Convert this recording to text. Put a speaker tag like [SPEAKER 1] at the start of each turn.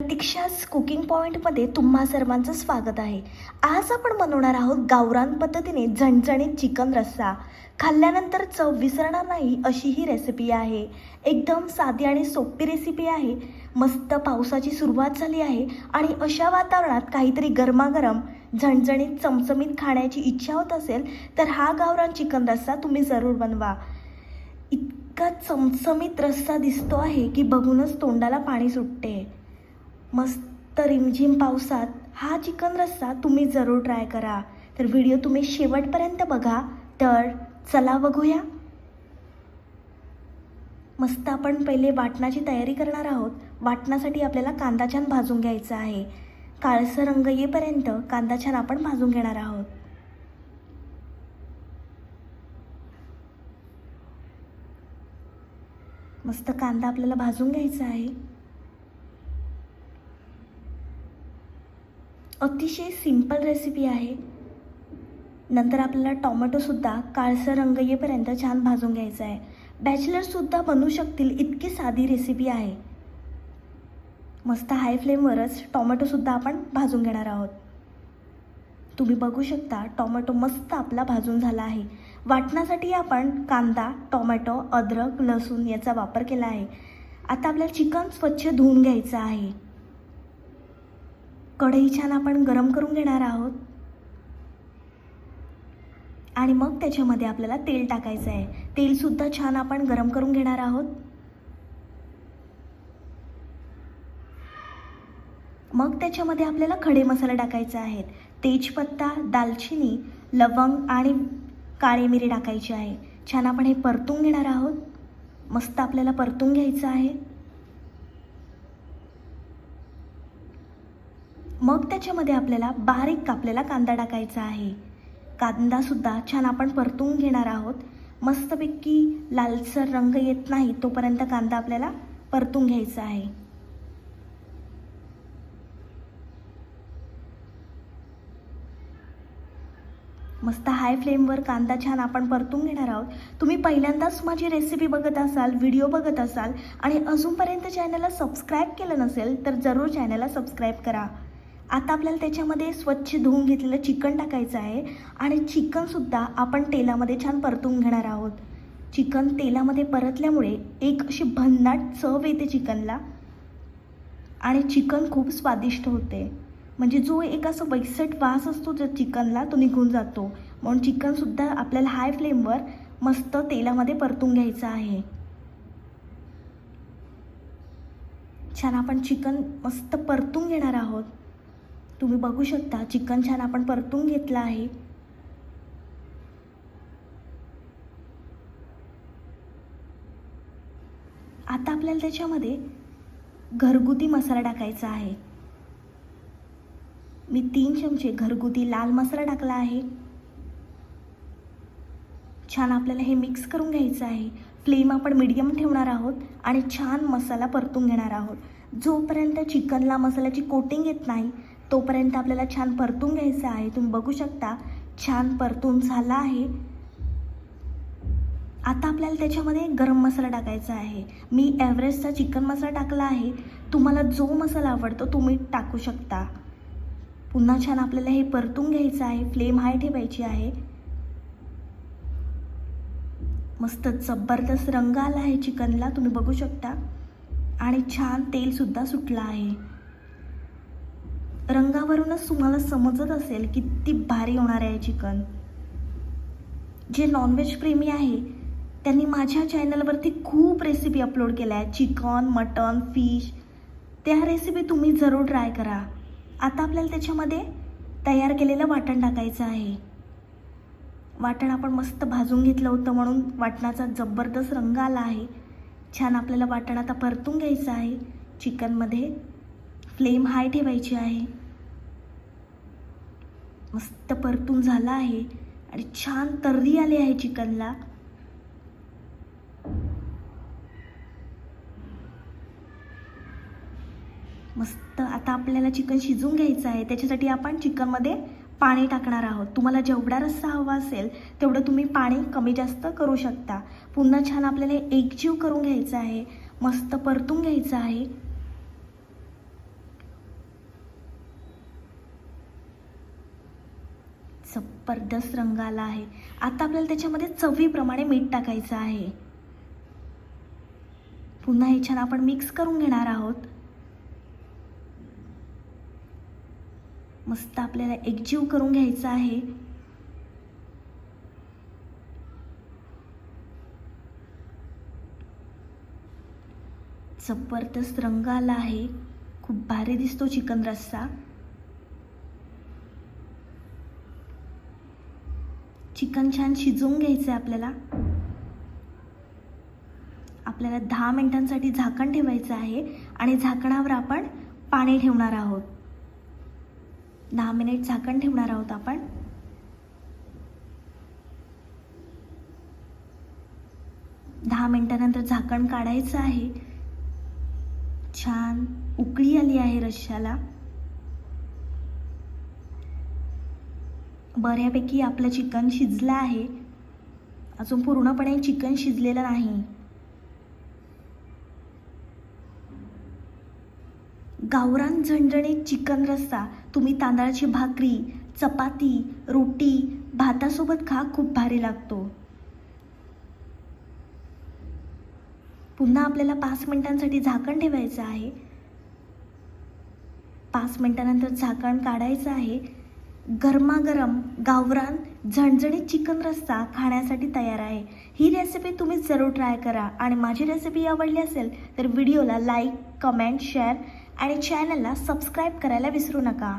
[SPEAKER 1] प्रतीक्षाच cooking पॉईंटमध्ये तुम्हा सर्वांचं स्वागत आहे. आज आपण बनवणार आहोत गावरान पद्धतीने झणझणीत चिकन रस्सा. खाल्ल्यानंतर चव विसरणार नाही अशी ही रेसिपी आहे. एकदम साधी आणि सोपी रेसिपी आहे. मस्त पावसाची सुरुवात झाली आहे आणि अशा वातावरणात काहीतरी गरमागरम झणझणीत चमचमीत खाण्याची इच्छा होत असेल तर हा गावरान चिकन रस्सा तुम्ही जरूर बनवा. इतका चमचमीत रस्सा दिसतो आहे की बघूनच तोंडाला पाणी सुटते. मस्त रिमझिम पावसात हा चिकन रस्सा तुम्ही जरूर ट्राय करा. तर व्हिडिओ तुम्ही शेवटपर्यंत बघा. तर चला बघूया. मस्त आपण पहिले वाटणाची तयारी करणार आहोत. वाटणासाठी आपल्याला कांदा छान भाजून घ्यायचा आहे. काळसर रंग येईपर्यंत कांदा छान आपण भाजून घेणार आहोत. मस्त कांदा आपल्याला भाजून घ्यायचा आहे. अतिशय सिंपल रेसिपी आहे. नंतर आपल्याला टॉमॅटोसुद्धा काळसर रंग येईपर्यंत छान भाजून घ्यायचा आहे. बॅचलरसुद्धा बनवू शकतील इतकी साधी रेसिपी आहे. मस्त हाय फ्लेमवरच टॉमॅटोसुद्धा आपण भाजून घेणार आहोत. तुम्ही बघू शकता टॉमॅटो मस्त आपला भाजून झाला आहे. वाटण्यासाठी आपण कांदा टॉमॅटो अद्रक लसूण याचा वापर केला आहे. आता आपल्याला चिकन स्वच्छ धुवून घ्यायचं आहे. कढई छान आपण गरम करून घेणार आहोत. आणि मग त्याच्यामध्ये आपल्याला तेल टाकायचं आहे. तेलसुद्धा छान आपण गरम करून घेणार आहोत. मग त्याच्यामध्ये आपल्याला खडे मसाले टाकायचे आहेत. तेजपत्ता दालचिनी लवंग आणि काळी मिरी टाकायची आहे. छान आपण हे परतून घेणार आहोत. मस्त आपल्याला परतून घ्यायचं आहे. मग त्याच्यामध्ये आपल्याला बारीक कापलेला कांदा टाकायचा आहे. कांदासुद्धा छान आपण परतून घेणार आहोत. मस्तपैकी लालसर रंग येत नाही तोपर्यंत कांदा आपल्याला परतून घ्यायचा आहे. मस्त हाय फ्लेमवर कांदा छान आपण परतून घेणार आहोत. तुम्ही पहिल्यांदाच माझी रेसिपी बघत असाल व्हिडिओ बघत असाल आणि अजूनपर्यंत चॅनलला सबस्क्राईब केलं नसेल तर जरूर चॅनलला सबस्क्राईब करा. आता आपल्याला त्याच्यामध्ये स्वच्छ धुवून घेतलेलं चिकन टाकायचं आहे. आणि चिकनसुद्धा आपण तेलामध्ये छान परतून घेणार आहोत. चिकन तेलामध्ये परतल्यामुळे एक अशी भन्नाट चव येते चिकनला. आणि चिकन खूप स्वादिष्ट होते. म्हणजे जो एक असं वैसट वास असतो जो चिकनला तो निघून जातो. म्हणून चिकनसुद्धा आपल्याला हाय फ्लेमवर मस्त तेलामध्ये परतून घ्यायचं आहे. छान आपण चिकन मस्त परतून घेणार आहोत. तुम्ही बघू शकता चिकन छान आपण परतून घेतलं आहे. आता आपल्याला त्याच्यामध्ये घरगुती मसाला टाकायचा आहे. मी तीन चमचे घरगुती लाल मसाला टाकला आहे. छान आपल्याला हे मिक्स करून घ्यायचं आहे. फ्लेम आपण मिडियम ठेवणार आहोत आणि छान मसाला परतून घेणार आहोत. जोपर्यंत चिकनला मसाल्याची कोटिंग येत नाही तोपर्यंत आपल्याला छान परतून घ्यायचं आहे. तुम्ही बघू शकता छान परतून झाला आहे. आता आपल्याला त्याच्यामध्ये गरम मसाला टाकायचा आहे. मी एव्हरेस्टचा चिकन मसाला टाकला आहे. तुम्हाला जो मसाला आवडतो तुम्ही टाकू शकता. पुन्हा छान आपल्याला हे परतून घ्यायचं आहे. फ्लेम हाय ठेवायची आहे. मस्त जबरदस्त रंग आला आहे चिकनला. तुम्ही बघू शकता. आणि छान तेलसुद्धा सुटलं आहे. रंगावरूनच तुम्हाला समजत असेल किती भारी होणार आहे चिकन. जे नॉनव्हेज प्रेमी आहे त्यांनी माझ्या चॅनलवरती खूप रेसिपी अपलोड केल्या आहेत. चिकन मटन फिश त्या रेसिपी तुम्ही जरूर ट्राय करा. आता आपल्याला त्याच्यामध्ये तयार केलेलं वाटण टाकायचं आहे. वाटण आपण मस्त भाजून घेतलं होतं म्हणून वाटणाचा जबरदस्त रंग आला आहे. छान आपल्याला वाटण आता परतून घ्यायचं आहे. चिकनमध्ये फ्लेम हाय ठेवायची आहे. मस्त परतून झाला आहे आणि छान तर्री आली आहे चिकनला. मस्त आता आपल्याला चिकन शिजवून घ्यायचं आहे. त्याच्यासाठी आपण चिकनमध्ये पाणी टाकणार आहोत. तुम्हाला जेवढा रस्सा हवा असेल तेवढं तुम्ही पाणी कमी जास्त करू शकता. पुन्हा छान आपल्याला एकजीव करून घ्यायचं आहे. मस्त परतून घ्यायचं आहे. जबरदस्त रंग आला आहे. आता आपल्याला त्याच्यामध्ये चवीप्रमाणे मीठ टाकायचं आहे. पुन्हा हे छान आपण मिक्स करून घेणार आहोत. मस्त आपल्याला एकजीव करून घ्यायचा आहे. जबरदस्त रंग आला आहे. खूप भारी दिसतो चिकन रस्सा. चिकन छान शिजवून घ्यायचं आहे आपल्याला. आपल्याला दहा मिनटांसाठी झाकण ठेवायचं आहे आणि झाकणावर आपण पाणी ठेवणार आहोत. दहा मिनिट झाकण ठेवणार आहोत आपण. दहा मिनटानंतर झाकण काढायचं आहे. छान उकळी आली आहे रश्श्याला. बऱ्यापैकी आपलं चिकन शिजलं आहे. अजून पूर्णपणे चिकन शिजलेलं नाही. गावरान झणझणीत चिकन रस्सा तुम्ही तांदळाची भाकरी चपाती रोटी भातासोबत खा खूप भारी लागतो. पुन्हा आपल्याला पाच मिनिटांसाठी झाकण ठेवायचं आहे. पाच मिनिटानंतर झाकण काढायचं आहे. गरमागरम गावरान झणझणीत चिकन रस्सा खाण्यासाठी तयार आहे. ही रेसिपी तुम्ही जरूर ट्राय करा आणि माझी रेसिपी आवडली असेल तर व्हिडिओला लाईक कमेंट शेअर आणि चॅनलला सबस्क्राईब करायला विसरू नका.